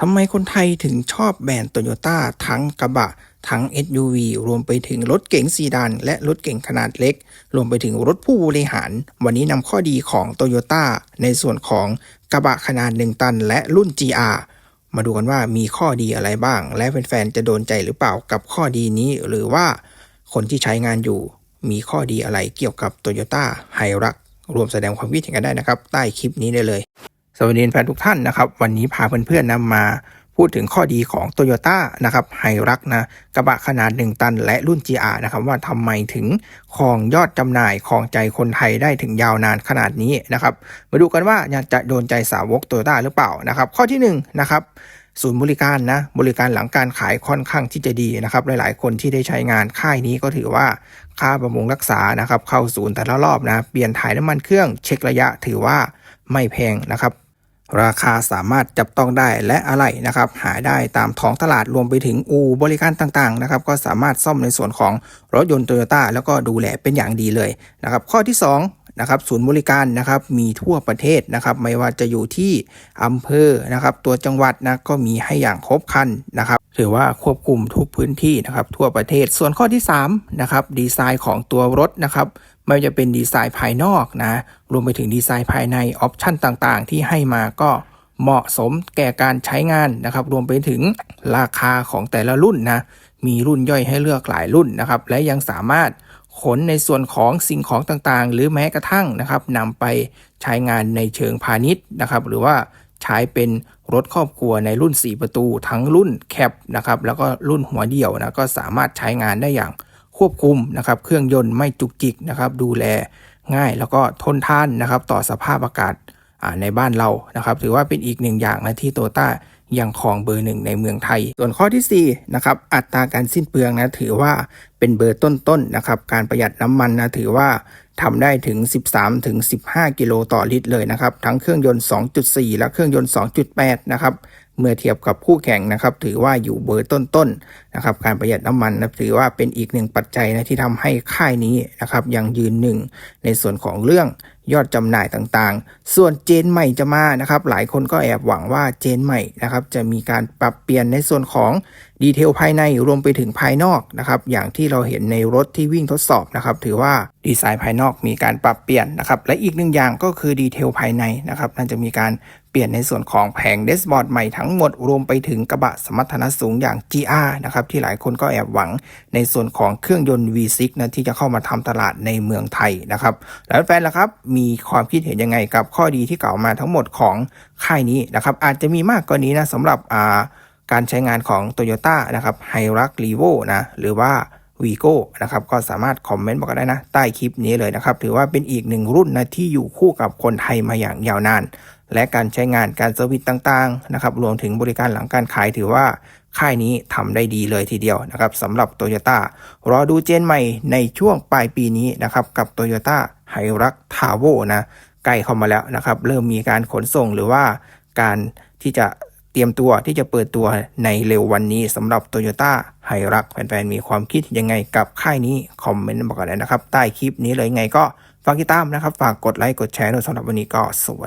ทำไมคนไทยถึงชอบแบรนด์โตโยต้าทั้งกระบะ ทั้ง SUV รวมไปถึงรถเก๋งซีดานและรถเก๋งขนาดเล็ก รวมไปถึงรถผู้บริหาร วันนี้นำข้อดีของโตโยต้าในส่วนของกระบะขนาด 1 ตัน และรุ่น GR มาดูกันว่ามีข้อดีอะไรบ้าง และแฟนๆจะโดนใจหรือเปล่ากับข้อดีนี้ หรือว่าคนที่ใช้งานอยู่ มีข้อดีอะไรเกี่ยวกับ Toyota h i r u x รวมแสดงความคิดเห็นกันได้นะครับ ใต้คลิปนี้ได้เลย สวัสดีแฟนทุกท่านนะครับ วันนี้พาเพื่อนๆนะมาพูดถึงข้อดีของ Toyota นะครับไฮรักนะกระบะขนาด 1 ตันและรุ่น GR นะครับว่าทำไมถึงครองยอดจำหน่ายครองใจคนไทยได้ถึงยาวนานขนาดนี้นะครับ มาดูกันว่าจะโดนใจสาวก Toyota หรือเปล่านะครับ ข้อที่1นะครับศูนย์บริการนะบริการหลังการขายค่อนข้างที่จะดีนะครับ หลายๆ คนที่ได้ใช้งานค่ายนี้ก็ถือว่าค่าบำรุงรักษานะครับ เข้าศูนย์แต่ละรอบนะเปลี่ยนถ่ายน้ำมันเครื่องเช็คระยะถือว่าไม่แพงนะครับ ราคาสามารถจับต้องได้และอะไรนะครับหาได้ตามท้องตลาดรวมไปถึงอู่บริการต่างๆนะครับก็สามารถซ่อมในส่วนของรถยนต์โตโยต้าแล้วก็ดูแลเป็นอย่างดีเลยนะครับข้อที่ 2นะครับศูนย์บริการนะครับมีทั่วประเทศนะครับไม่ว่าจะอยู่ที่อำเภอนะครับตัวจังหวัดนะก็มีให้อย่างครบครันนะครับถือว่าควบคุมทุกพื้นที่นะครับทั่วประเทศส่วนข้อที่3นะครับดีไซน์ของตัวรถนะครับ ไม่ว่าจะเป็นดีไซน์ภายนอกนะ รวมไปถึงดีไซน์ภายในออปชันต่างๆ ที่ให้มาก็เหมาะสมแก่การใช้งานนะครับ รวมไปถึงราคาของแต่ละรุ่นนะ มีรุ่นย่อยให้เลือกหลายรุ่นนะครับ และยังสามารถขนในส่วนของสิ่งของต่างๆ หรือแม้กระทั่งนะครับนำไปใช้งานในเชิงพาณิชย์นะครับ หรือว่าใช้เป็นรถครอบครัวในรุ่น 4 ประตู ทั้งรุ่นแคปนะครับ แล้วก็รุ่นหัวเดี่ยวนะ ก็สามารถใช้งานได้อย่าง ควบคุมนะครับเครื่องยนต์ไม่จุกจิกนะครับดูแลง่ายแล้วก็ทนทานนะครับต่อสภาพอากาศในบ้านเรานะครับถือว่าเป็นอีกหนึ่งอย่างนะที่โตต้ายังครองเบอร์หนึ่งในเมืองไทย ส่วนข้อที่4นะครับอัตราการสิ้นเปลืองนะถือว่าเป็นเบอร์ต้นๆนนะครับการประหยัดน้ำมันนะถือว่าทำได้ถึง 13ถึง15 กิโลต่อลิตรเลยนะครับทั้งเครื่องยนต์ 2.4 และเครื่องยนต์ 2.8 นะครับ เมื่อเทียบกับคู่แข่งนะครับ ถือว่าอยู่เบอร์ต้นๆนนะครับ การประหยัดน้ำมันนะถือว่าเป็นอีกหนึ่งปัจจัยนะที่ทำให้ค่ายนี้นะครับยังยืนหนึ่งในส่วนของเรื่องยอดจำหน่ายต่างๆ ส่วนเจนใหม่จะมานะครับ หลายคนก็แอบหวังว่าเจนใหม่นะครับ จะมีการปรับเปลี่ยนในส่วนของดีเทลภายในรวมไปถึงภายนอกนะครับ อย่างที่เราเห็นในรถที่วิ่งทดสอบนะครับ ถือว่าดีไซน์ภายนอกมีการปรับเปลี่ยนนะครับ และอีกหนึ่งอย่างก็คือดีเทลภายในนะครับน่าจะมีการ ปลี่ยนในส่วนของแผงเดสบอร์ดใหม่ทั้งหมดรวมไปถึงกระบะสมรรถนะสูงอย่าง GR นะครับที่หลายคนก็แอบหวังในส่วนของเครื่องยนต์ V6 นะที่จะเข้ามาทำตลาดในเมืองไทยนะครับแล้วแฟนล่ะครับมีความคิดเห็นยังไงกับข้อดีที่กล่าวมาทั้งหมดของค่ายนี้นะครับอาจจะมีมากกว่านี้นะสำหรับาการใช้งานของ Toyota นะครับไฮรักรีโวนะหรือว่าวีโก้นะครับก็สามารถคอมเมนต์บอกได้นะ ใต้คลิปนี้เลยนะครับ ถือว่าเป็นอีกหนึ่งรุ่นนะที่อยู่คู่กับคนไทยมาอย่างยาวนาน และการใช้งานการเซอร์วิสต่างๆนะครับรวมถึงบริการหลังการขายถือว่าค่ายนี้ทำได้ดีเลยทีเดียวนะครับสำหรับ t o y ยต้ารอดูเจนใหม่ในช่วงปลายปีนี้นะครับกับ t o y ยต้าไฮรักทาโวนะใกล้เข้ามาแล้วนะครับเริ่มมีการขนส่งหรือว่าการที่จะเตรียมตัวที่จะเปิดตัวในเร็ววันนี้สำหรับ Toyota h i รักแฟนๆมีความคิดยังไงกับค่ายนี้คอมเมนต์บอกกันเลยนะครับใต้คลิปนี้เลยไงก็ฝากติดตามนะครับ ฝากกดไลค์กดแชร์ด้วยสำหรับวันนี้ก็สวัสดี